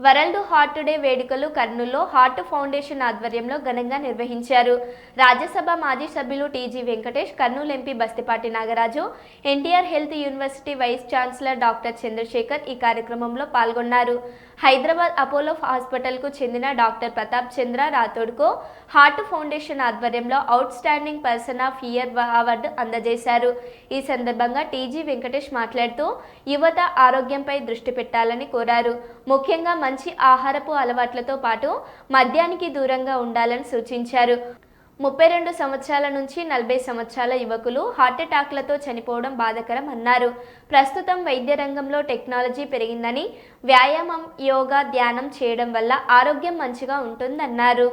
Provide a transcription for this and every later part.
World heart day వేడుకలు కర్నూలులో heart foundation ఆధ్వర్యంలో ఘనంగా నిర్వహించారు. రాజ్యసభ మాజీ సభ్యులు TG Venkatesh Kurnool MP Bastipati Nagaraju NTR health university vice chancellor doctor Chandrasekhar ఈ కార్యక్రమంలో పాల్గొన్నారు. హైదరాబాద్ అపోలో హాస్పిటల్కు చెందిన డాక్టర్ ప్రతాప్ చంద్ర రాథోడ్కు హార్ట్ ఫౌండేషన్ ఆధ్వర్యంలో outstanding person of year award అందజేశారు. ఈ సందర్భంగా టీజీ వెంకటేష్ మాట్లాడుతూ యువత ఆరోగ్యంపై దృష్టి పెట్టాలని కోరారు. ముఖ్యంగా మంచి ఆహారపు అలవాట్లతో పాటు మద్యానికి దూరంగా ఉండాలని సూచించారు. ముప్పై రెండు సంవత్సరాల నుంచి నలభై సంవత్సరాల యువకులు హార్ట్అటాక్లతో చనిపోవడం బాధకరం అన్నారు. ప్రస్తుతం వైద్య రంగంలో టెక్నాలజీ పెరిగిందని వ్యాయామం యోగా ధ్యానం చేయడం వల్ల ఆరోగ్యం మంచిగా ఉంటుందన్నారు.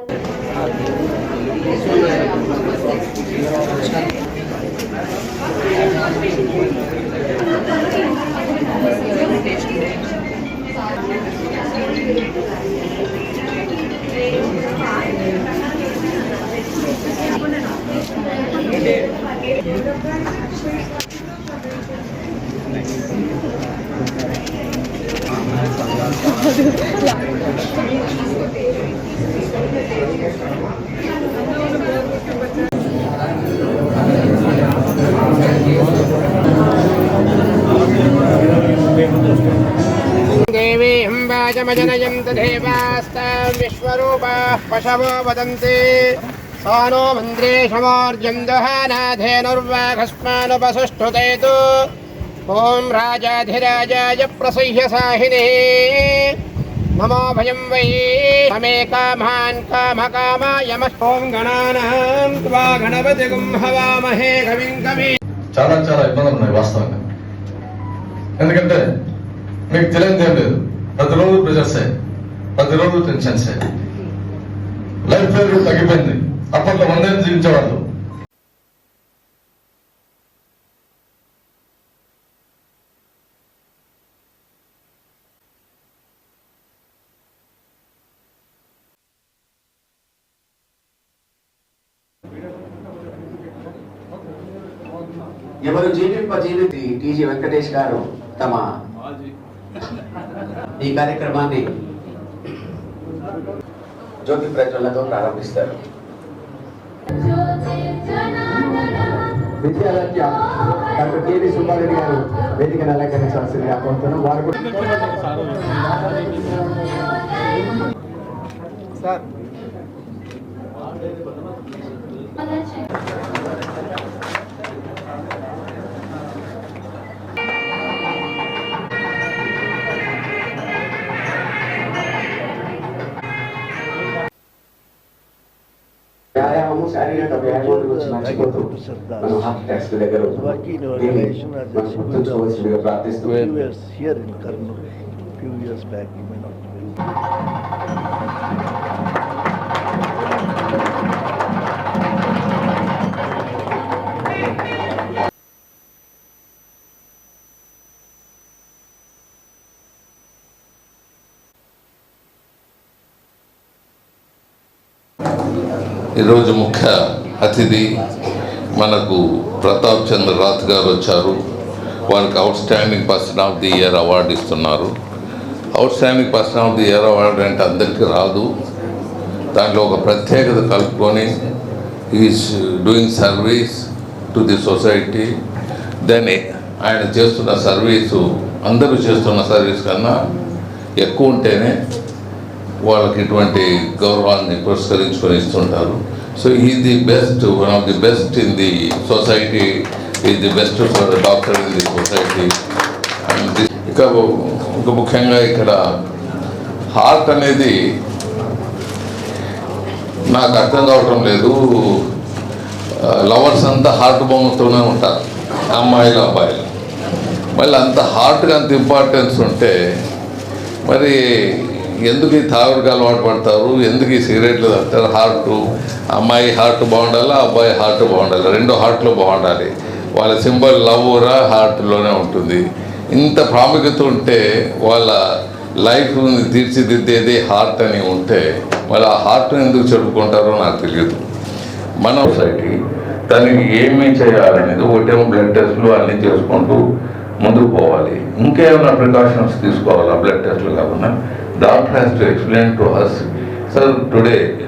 देवीम्बाजमजनयन्त देवास्तां विश्वरूपाः पशवो वदन्ति। नो मन्द्रे शमोर्जं दुहानाधेनुर्वाघस्मानुपसुष्ठुतेतु ॐ राजाधिराजाय प्रसह्य साहिने नमो भयं वै समे कामान् कामकामायमः ॐ गणानां त्वा गणपतिगुं हवामहे कविं कवि చాలా చాలా ఇబ్బందులు ఉన్నాయి వాస్తవంగా ఎందుకంటే మీకు తెలియదు ఏం లేదు ప్రతిరోజు ప్రెజర్స్ ప్రతిరోజు టెన్షన్స్ లైఫ్ వాల్యూ తగ్గిపోయింది అప్పట్లో వందేళ్ళు జీవించేవాళ్ళు ఎవరు జీవింప జీవితి టీజీ వెంకటేష్ గారు తమ ఈ కార్యక్రమాన్ని జ్యోతి ప్రజ్వలతో ప్రారంభిస్తారు. విద్యాలత్య డాక్టర్ కేవీ సుబ్బారెడ్డి గారు వేదిక అలంకరించాల్సిందిగా కోరుతున్నాం. వారు కూడా సార్. వ్యాయామము శారీరక వ్యాయామం గురించి మర్చిపోతూ మనం హార్ట్ అటాక్స్ దగ్గర గుర్తుంచుకోవాల్సిందిగా ప్రార్థిస్తూ few years back, you may not ఈరోజు ముఖ్య అతిథి మనకు ప్రతాప్ చంద్ర రాత్ గారు వచ్చారు. వారికి outstanding person of the year award ఇస్తున్నారు. Outstanding person of the year award అంటే అందరికీ రాదు. దాంట్లో ఒక ప్రత్యేకత కలుపుకొని is doing service to the society then ఆయన చేస్తున్న సర్వీసు అందరూ చేస్తున్న సర్వీస్ కన్నా ఎక్కువ ఉంటేనే వాళ్ళకి ఇటువంటి గౌరవాన్ని పురస్కరించుకొని ఇస్తుంటారు. సో ఈ the best one of the best in the society is the best for doctor in the society and ఇక ఇంకా ముఖ్యంగా ఇక్కడ హార్ట్ అనేది నాకు అర్థం కావటం లేదు. లవర్స్ అంతా హార్ట్ బొమ్మతోనే ఉంటారు అమ్మాయిలు అబ్బాయిలు. మళ్ళీ అంత హార్ట్గా అంత ఇంపార్టెన్స్ ఉంటే మరి ఎందుకు ఈ తాగుడుకి అలవాటు పడతారు ఎందుకు ఈ సిగరెట్లు తాగుతారు? హార్ట్ అమ్మాయి హార్ట్ బాగుండాలా అబ్బాయి హార్ట్ బాగుండాలి? రెండు హార్ట్లు బాగుండాలి. వాళ్ళ సింబల్ లవ్రా హార్ట్లోనే ఉంటుంది. ఇంత ప్రాముఖ్యత ఉంటే వాళ్ళ లైఫ్ తీర్చిదిద్దేది హార్ట్ అని ఉంటే వాళ్ళు ఆ హార్ట్ని ఎందుకు చెప్పుకుంటారో నాకు తెలియదు. మన సొసైటీ దానికి ఏమి చేయాలనేది ఒకటేమో బ్లడ్ టెస్ట్లు అన్నీ చేసుకుంటూ ముందుకు పోవాలి. ఇంకేమైనా ప్రికాషన్స్ తీసుకోవాలా బ్లడ్ టెస్ట్లు కాకుండా? the has to explain to us, sir, today,